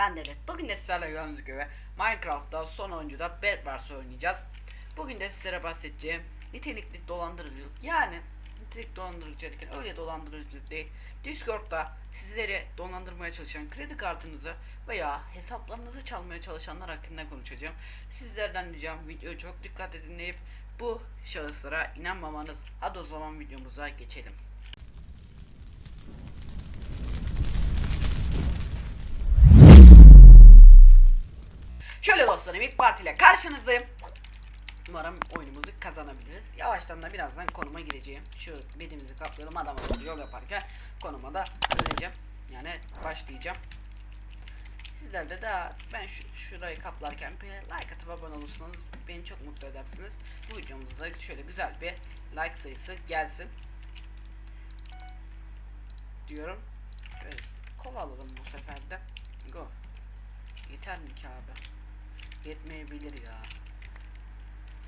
Ben de evet. Bugün de sizlerle gördüğünüz gibi Minecraft'ta son oyuncuda Bed Wars oynayacağız. Bugün de sizlere bahsedeceğim nitelikli dolandırıcılık yani nitelikli dolandırıcılık derken öyle dolandırıcılık değil. Discord'da sizleri dolandırmaya çalışan kredi kartınızı veya hesaplarınızı çalmaya çalışanlar hakkında konuşacağım. Sizlerden ricam videoyu çok dikkat dinleyip bu şahıslara inanmamanız. Hadi o zaman videomuza geçelim. Şöyle dostlarım ilk partiyle karşınızdayım. Umarım oyunumuzu kazanabiliriz. Yavaştan da birazdan konuma gireceğim. Şu bedimizi kaplayalım adam akıllı yol yaparken konuma da döneceğim. Yani başlayacağım. Sizler de daha ben şu, şurayı kaplarken bir like atıp abone olursanız beni çok mutlu edersiniz. Bu videomuzda şöyle güzel bir like sayısı gelsin. Diyorum. Şöyle kovalalım bu sefer de. Go. Yeter mi ki abi? Yetmeyebilir ya.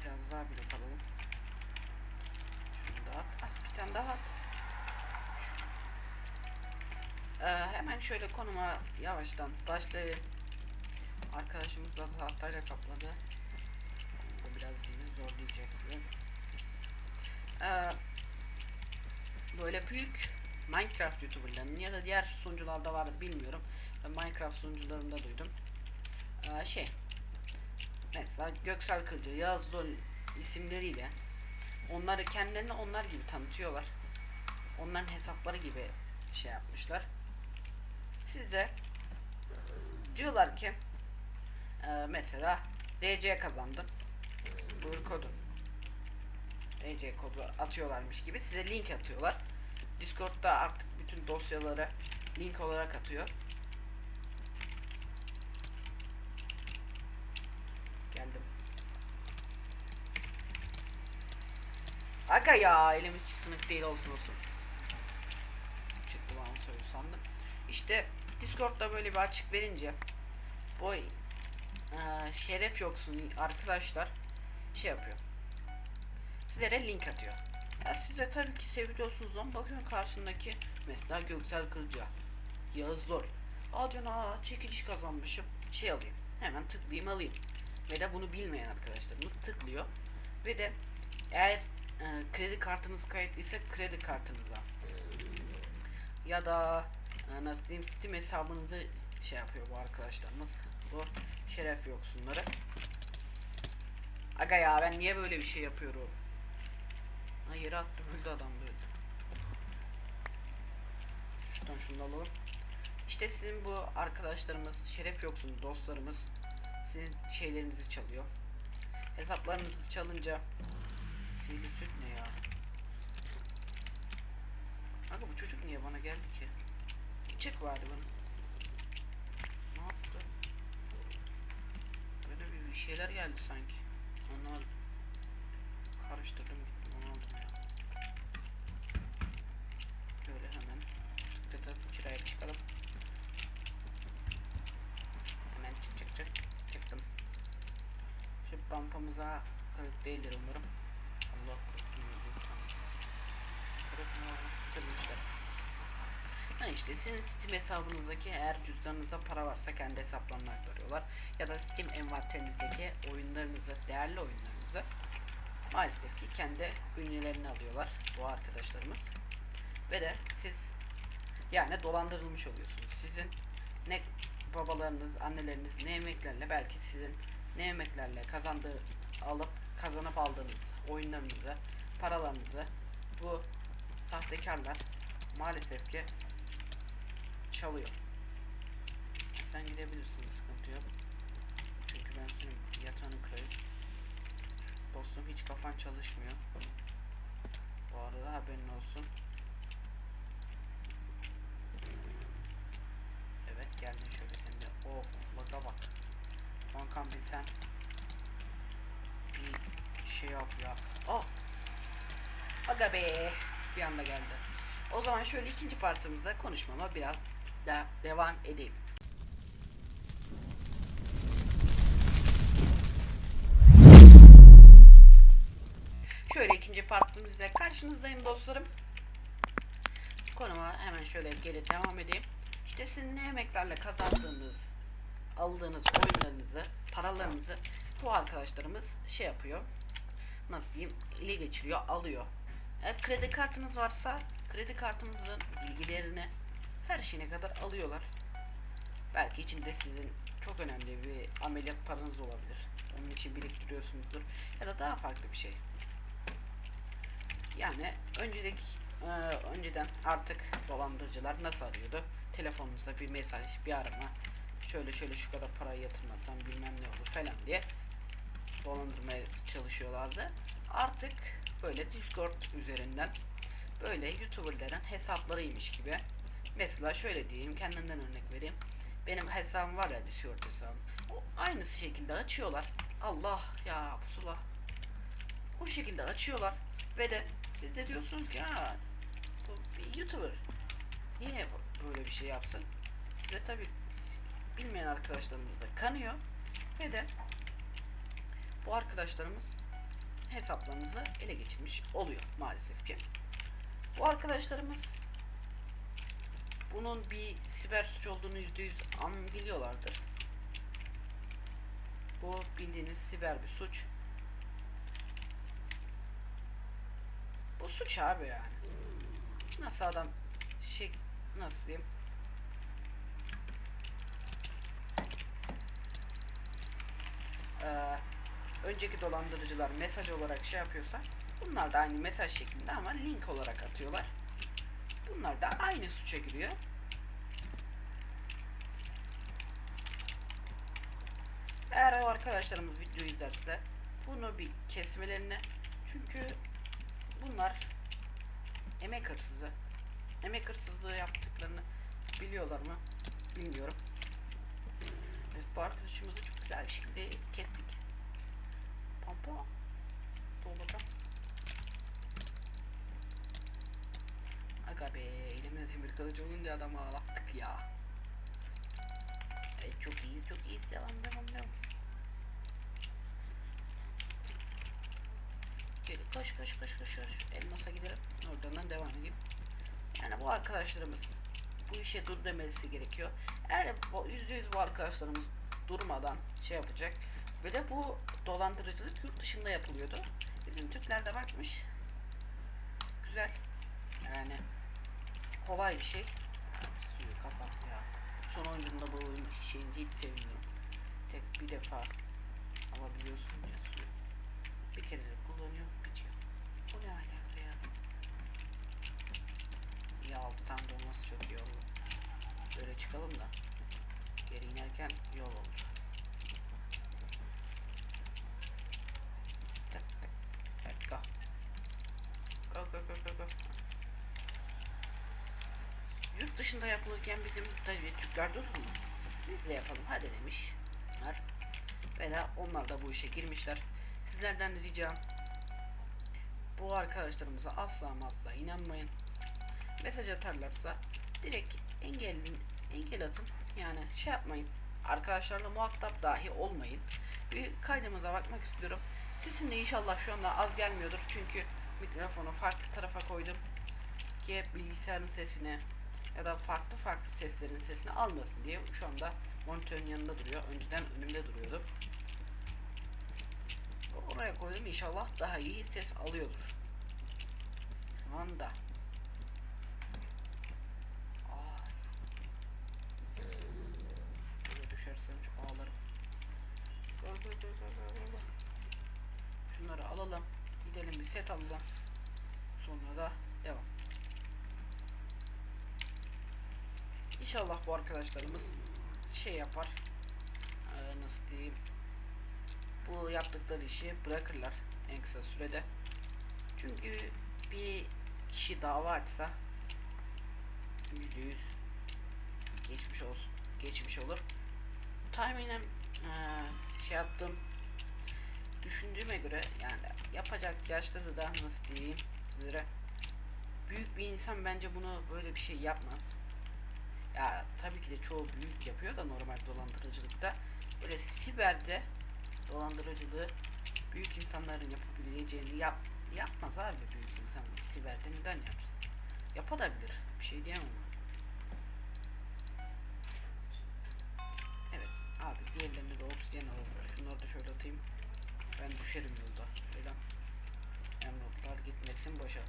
Biraz daha bile alalım. Şunu da at. at bir tane daha at. Ee, hemen şöyle konuma yavaştan başlayayım. Arkadaşımız da tahtayla kapladı. Bu biraz bizi zorlayacak. Ee, böyle büyük Minecraft YouTuber'ların ya da diğer sunucularda var bilmiyorum. Minecraft sunucularında duydum. Ee, şey mesela Göksel Kırcı, Yağız Dol isimleriyle onları kendilerini onlar gibi tanıtıyorlar. Onların hesapları gibi şey yapmışlar. Size diyorlar ki e, mesela RC kazandın. Buyur kodun. RC kodu atıyorlarmış gibi size link atıyorlar. Discord'da artık bütün dosyaları link olarak atıyor. Geldim. Aga ya elim hiç sınık değil olsun olsun. Çıktı bana söylüyor sandım. İşte Discord'da böyle bir açık verince bu eee, şeref yoksun arkadaşlar şey yapıyor. Sizlere link atıyor. Ya size tabii ki seviyorsunuz ama bakıyorum karşındaki mesela Göksel Kırca, Yağız Zor. Aa diyorsun aa çekiliş kazanmışım. Şey alayım. Hemen tıklayayım alayım. Ve de bunu bilmeyen arkadaşlarımız tıklıyor. Ve de eğer e, kredi kartınız kayıtlıysa kredi kartınıza ya da e, nasıl diyeyim Steam hesabınızı şey yapıyor bu arkadaşlarımız. Bu şeref yoksunları. Aga ya ben niye böyle bir şey yapıyorum? Ha yere attım öldü adam da öldü. Şuradan şunu alalım. İşte sizin bu arkadaşlarımız, şeref yoksun dostlarımız sizin şeylerinizi çalıyor. Hesaplarınızı çalınca sihirli süt ne ya? Aga bu çocuk niye bana geldi ki? Çık vardı bana. Ne yaptı? Böyle bir, bir şeyler geldi sanki. Anlamadım. Karıştırdım gittim onu aldım ya. Böyle hemen tık tık tık çıkalım. Şu bampamıza kırık değildir umarım. Allah korusun. Kırık mı? Kırmışlar. Ha işte sizin Steam hesabınızdaki eğer cüzdanınızda para varsa kendi hesaplarına aktarıyorlar. Ya da Steam envanterinizdeki oyunlarınızı, değerli oyunlarınızı maalesef ki kendi ünlülerini alıyorlar bu arkadaşlarımız. Ve de siz yani dolandırılmış oluyorsunuz. Sizin ne babalarınız, anneleriniz ne emeklerle belki sizin ne emeklerle kazandığı alıp kazanıp aldığınız oyunlarınızı, paralarınızı bu sahtekarlar maalesef ki çalıyor. Sen gidebilirsin sıkıntı yok. Çünkü ben senin yatağını kırayım. Dostum hiç kafan çalışmıyor. Bu arada haberin olsun. Evet geldin şöyle sen de. Of laga bak. Kankam bir sen bir şey yap ya. Oh. Aga be. Bir anda geldi. O zaman şöyle ikinci partımızda konuşmama biraz da devam edeyim. Şöyle ikinci partımızda karşınızdayım dostlarım. Konuma hemen şöyle geri devam edeyim. İşte sizin ne emeklerle kazandığınız hesabınızı bu arkadaşlarımız şey yapıyor. Nasıl diyeyim? ele geçiriyor, alıyor. Eğer kredi kartınız varsa kredi kartınızın bilgilerini her şeyine kadar alıyorlar. Belki içinde sizin çok önemli bir ameliyat paranız olabilir. Onun için biriktiriyorsunuzdur. Ya da daha farklı bir şey. Yani önceki e, önceden artık dolandırıcılar nasıl arıyordu? Telefonunuzda bir mesaj, bir arama. Şöyle şöyle şu kadar parayı yatırmazsan bilmem ne olur falan diye dolandırmaya çalışıyorlardı. Artık böyle Discord üzerinden böyle YouTuber'ların hesaplarıymış gibi. Mesela şöyle diyeyim, kendimden örnek vereyim. Benim hesabım var ya Discord hesabım. O aynı şekilde açıyorlar. Allah ya pusula. O şekilde açıyorlar ve de siz de diyorsunuz ki ha bu bir YouTuber. Niye böyle bir şey yapsın? Size tabi bilmeyen arkadaşlarımız da kanıyor ve de bu arkadaşlarımız hesaplarınızı ele geçirmiş oluyor maalesef ki. Bu arkadaşlarımız bunun bir siber suç olduğunu yüzde yüz an biliyorlardır. Bu bildiğiniz siber bir suç. Bu suç abi yani. Nasıl adam şey nasıl diyeyim? Ee, önceki dolandırıcılar mesaj olarak şey yapıyorsa bunlar da aynı mesaj şeklinde ama link olarak atıyorlar. Bunlar da aynı suça giriyor. Eğer o arkadaşlarımız video izlerse bunu bir kesmelerini çünkü bunlar emek hırsızı. Emek hırsızlığı yaptıklarını biliyorlar mı? Bilmiyorum. Evet, bu arkadaşımızı çok güzel bir şekilde kestik. Pampa. Bakalım. Aga be elimde demir kılıç olunca adamı ağlattık ya. Evet çok iyiyiz çok iyiyiz devam devam devam. Gel koş koş koş koş koş. Elmas'a gidelim. Oradan devam edeyim. Yani bu arkadaşlarımız bu işe dur demesi gerekiyor. Bu yüzde yüz bu arkadaşlarımız durmadan şey yapacak ve de bu dolandırıcılık yurt dışında yapılıyordu. Bizim Türkler de bakmış. Güzel. Yani kolay bir şey. Suyu kapat ya. Son oyununda bu oyun şeyini hiç sevmiyorum. Tek bir defa alabiliyorsun ya suyu. Bir kere de kullanıyor bitiyor. Bu ne alaka ya? İyi altı tane de olması çok iyi oldu. Böyle çıkalım da. Geri inerken yol olur. Tak tak. Evet go. Go go go go. Yurt dışında yapılırken bizim tabii Türkler durur mu? Biz de yapalım hadi demişler. Ve de onlar da bu işe girmişler. Sizlerden de ricam bu arkadaşlarımıza asla asla inanmayın. Mesaj atarlarsa direkt engel engel atın. Yani şey yapmayın. Arkadaşlarla muhatap dahi olmayın. Bir kaydımıza bakmak istiyorum. Sesim de inşallah şu anda az gelmiyordur. Çünkü mikrofonu farklı tarafa koydum. Ki bilgisayarın sesini ya da farklı farklı seslerin sesini almasın diye şu anda monitörün yanında duruyor. Önceden önümde duruyordu. Oraya koydum inşallah daha iyi ses alıyordur. Şu anda. Ay. Böyle düşersem çok ağlarım. Gel gel gel gel gel gel. Şunları alalım. Gidelim bir set alalım. Sonra da devam. İnşallah bu arkadaşlarımız şey yapar. Ee, nasıl diyeyim? Bu yaptıkları işi bırakırlar en kısa sürede. Çünkü bir kişi dava açsa yüzde yüz geçmiş olsun geçmiş olur. Tahminen eee, şey yaptım düşündüğüme göre yani yapacak yaşları da nasıl diyeyim sizlere büyük bir insan bence bunu böyle bir şey yapmaz. Ya tabii ki de çoğu büyük yapıyor da normal dolandırıcılıkta. Böyle siberde dolandırıcılığı büyük insanların yapabileceğini yap, yapmaz abi büyük insan siberde neden yapsın? Yapabilir. Bir şey diyemem. Evet abi diğerlerini de obsidian alalım. Şunları da atayım. Ben düşerim yolda. Falan. Emerald'lar gitmesin boşa.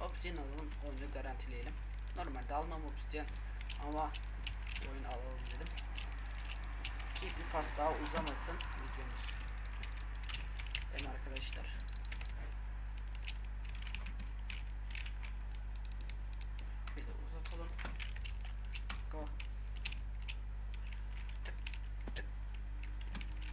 Obsidian alalım. Oyunu garantileyelim. Normalde almam Obsidian. Ama oyun alalım dedim. Ki bir part daha uzamasın videomuz. Değil arkadaşlar? Bir de uzatalım.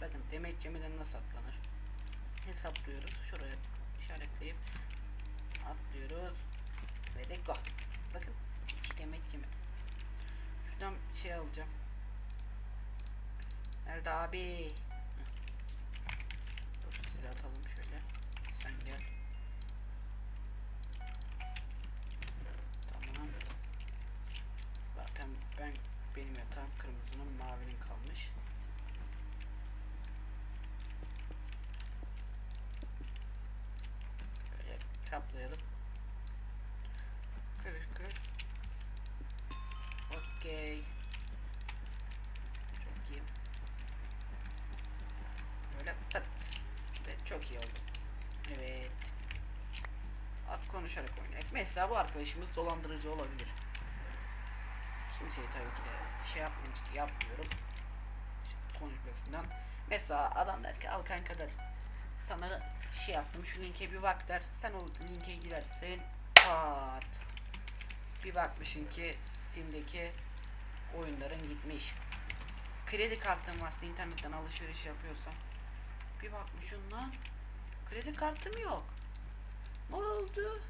Bakın demet nasıl atlanır? Hesaplıyoruz. Şuraya işaretleyip atlıyoruz. Ve de go. Bakın iki demet yeme. Şuradan şey alacağım. Nerede abi? Dur size atalım şöyle. Sen gel. Tamam. Zaten ben benim yatağım kırmızının mavinin kalmış. Böyle kaplayalım. Kır kır. Okey. Çok iyi. Böyle pıt. Ve çok iyi oldu. Evet. At konuşarak oynayak. Mesela bu arkadaşımız dolandırıcı olabilir. Kimseye tabii ki de şey yapmay- yapmıyorum. Konuşmasından. Mesela adam der ki al kanka der. Sana şey yaptım şu linke bir bak der. Sen o linke girersin. Pat. Bir bakmışsın ki Steam'deki oyunların gitmiş. Kredi kartın varsa internetten alışveriş yapıyorsan bir bakmışsın lan kredi kartım yok. Ne oldu?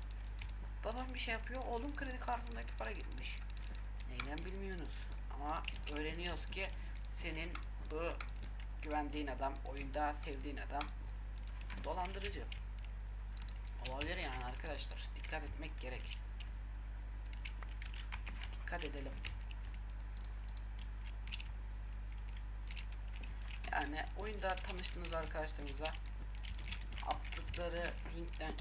Babam bir şey yapıyor. Oğlum kredi kartındaki para gitmiş. Neyden bilmiyorsunuz. Ama öğreniyoruz ki senin bu güvendiğin adam, oyunda sevdiğin adam dolandırıcı. Olabilir yani arkadaşlar. Dikkat etmek gerek. Dikkat edelim. Yani oyunda tanıştığınız arkadaşlarınıza attıkları linkten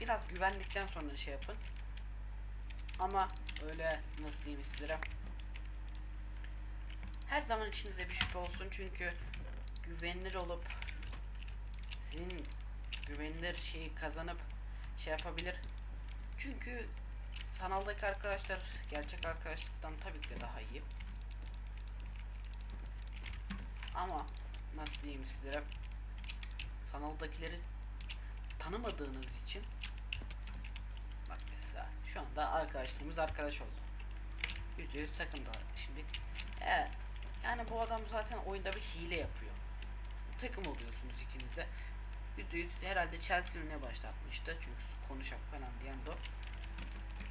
biraz güvendikten sonra şey yapın. Ama öyle nasıl diyeyim sizlere her zaman içinizde bir şüphe olsun çünkü güvenilir olup sizin güvenilir şeyi kazanıp şey yapabilir. Çünkü sanaldaki arkadaşlar gerçek arkadaşlıktan tabii ki de daha iyi. Ama nasıl diyeyim sizlere sanaldakileri tanımadığınız için bak mesela şu anda arkadaşlarımız arkadaş oldu. Yüzde yüz sakın da şimdi e, yani bu adam zaten oyunda bir hile yapıyor. Takım oluyorsunuz ikiniz de. Herhalde Chelsea'nin başlatmıştı. Çünkü konuşak falan diyen de.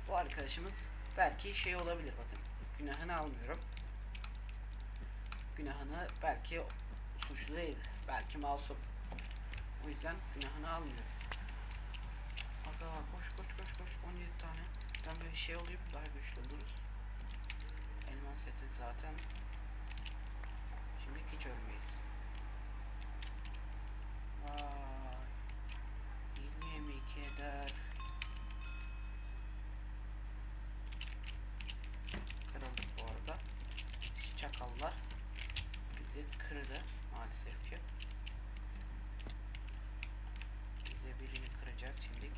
Bu arkadaşımız belki şey olabilir bakın. Günahını almıyorum. Günahını belki suçlu değil. Belki masum. O yüzden günahını almıyorum. Aga koş koş koş koş 17 tane. Ben böyle şey olayım daha güçlü oluruz. Elman seti zaten. Şimdi hiç ölmeyiz. Aa. 22 eder. Kırıldık bu arada. Çakallar bizi kırdı maalesef ki. Bize birini kıracağız şimdi.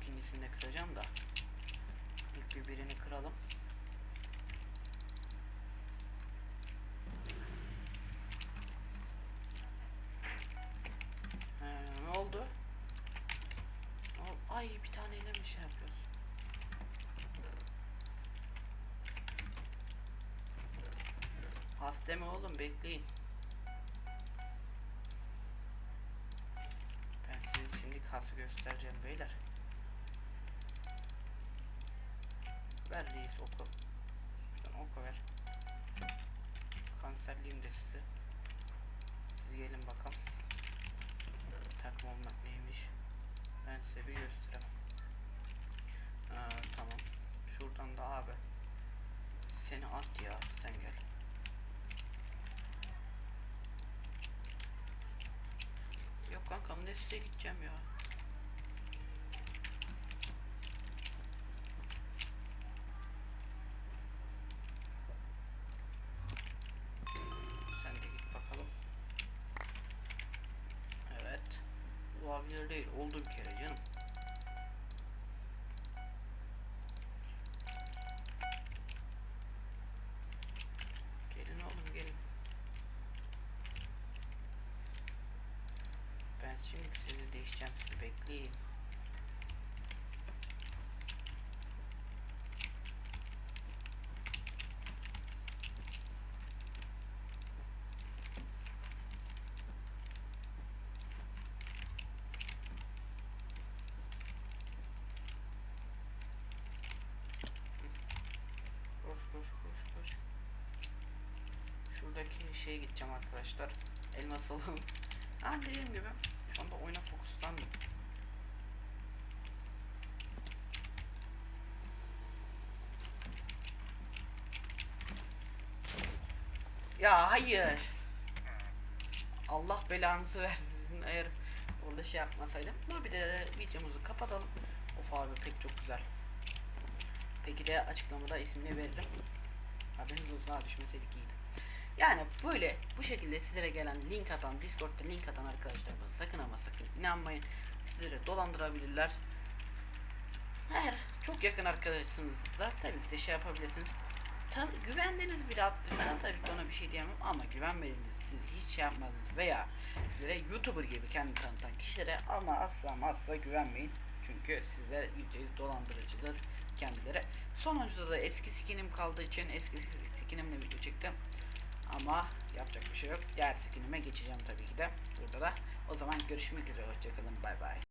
İkincisini de kıracağım da. İlk bir birini kıralım. Has deme oğlum bekleyin. Ben size şimdi kası göstereceğim beyler. Ver reis oku. Şuradan oku ver. Kanserliyim de sizi. Siz gelin bakalım. Takım olmak neymiş? Ben size bir göstereyim. Aa, tamam. Şuradan da abi. Seni at ya. Sen gel. Size gideceğim ya. Şimdi sizi değişeceğim sizi bekleyin. Şuradaki şeye gideceğim arkadaşlar. Elmas alalım. Ha dediğim gibi anda oyuna fokuslandım. Ya hayır. Allah belanızı versin sizin eğer orada şey yapmasaydım. Dur bir de videomuzu kapatalım. Of abi pek çok güzel. Peki de açıklamada ismini veririm. Haberiniz olsun ha düşmeseydik iyiydi. Yani böyle bu şekilde sizlere gelen link atan Discord'da link atan arkadaşlarıma sakın ama sakın inanmayın. Sizleri dolandırabilirler. Eğer çok yakın arkadaşınızsa tabii ki de şey yapabilirsiniz. Tan güvendiğiniz biri attıysa tabii ki ona bir şey diyemem ama güvenmediğiniz siz hiç şey yapmadınız veya sizlere YouTuber gibi kendini tanıtan kişilere ama asla ama asla güvenmeyin. Çünkü size %100 dolandırıcıdır kendileri. Sonuncuda da eski skinim kaldığı için eski skinimle video çektim. Ama yapacak bir şey yok. Diğer skinime geçeceğim tabii ki de burada da. O zaman görüşmek üzere. Hoşçakalın. Bay bay.